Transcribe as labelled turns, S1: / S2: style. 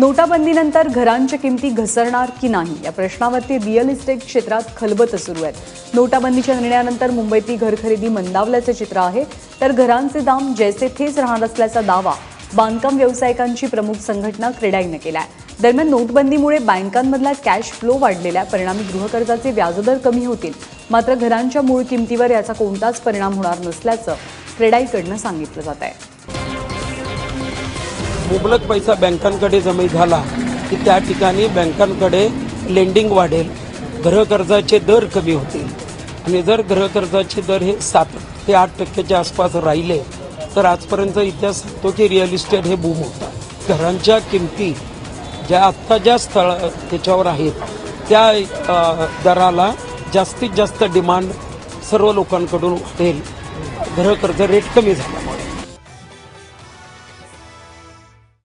S1: नोटाबंदीनंतर घरांच्या किमती घसरणार की नाही? या प्रश्नावरती रिअल इस्टेट क्षेत्रात खलबत सुरू आहेत. नोटाबंदीच्या निर्णयानंतर मुंबईतली घर खरेदी मंदावल्याचे चित्र आहे. तर घरांचे दाम जैसे थेच राहणार असल्याचा दावा बांधकाम व्यावसायिकांची प्रमुख संघटना क्रेडाईनं केला आहे दरम्यान नोटबंदीमुळे बँकांमधला कॅश फ्लो वाढलेला आहे परिणामी गृहकर्जाचे व्याजदर कमी होतील. मात्र घरांच्या मूळ किमतीवर याचा कोणताच परिणाम होणार नसल्याचं क्रेडाईकडनं सांगितलं जात आहे
S2: मुबलक पैसा बँकांकडे जमा झाला की त्या ठिकाणी बँकांकडे लेंडिंग वाढेल. गृहकर्जाचे दर कमी होतील. आणि जर गृहकर्जाचे दर हे सात ते आठ टक्क्याच्या आसपास राहिले तर आजपर्यंत इतिहास सांगतो की रिअल इस्टेट हे बूम होतात घरांच्या किमती ज्या आत्ता ज्या स्थळ त्याच्यावर आहेत त्या दराला जास्तीत जास्त डिमांड सर्व लोकांकडून वाढेल. गृहकर्ज रेट कमी झाला.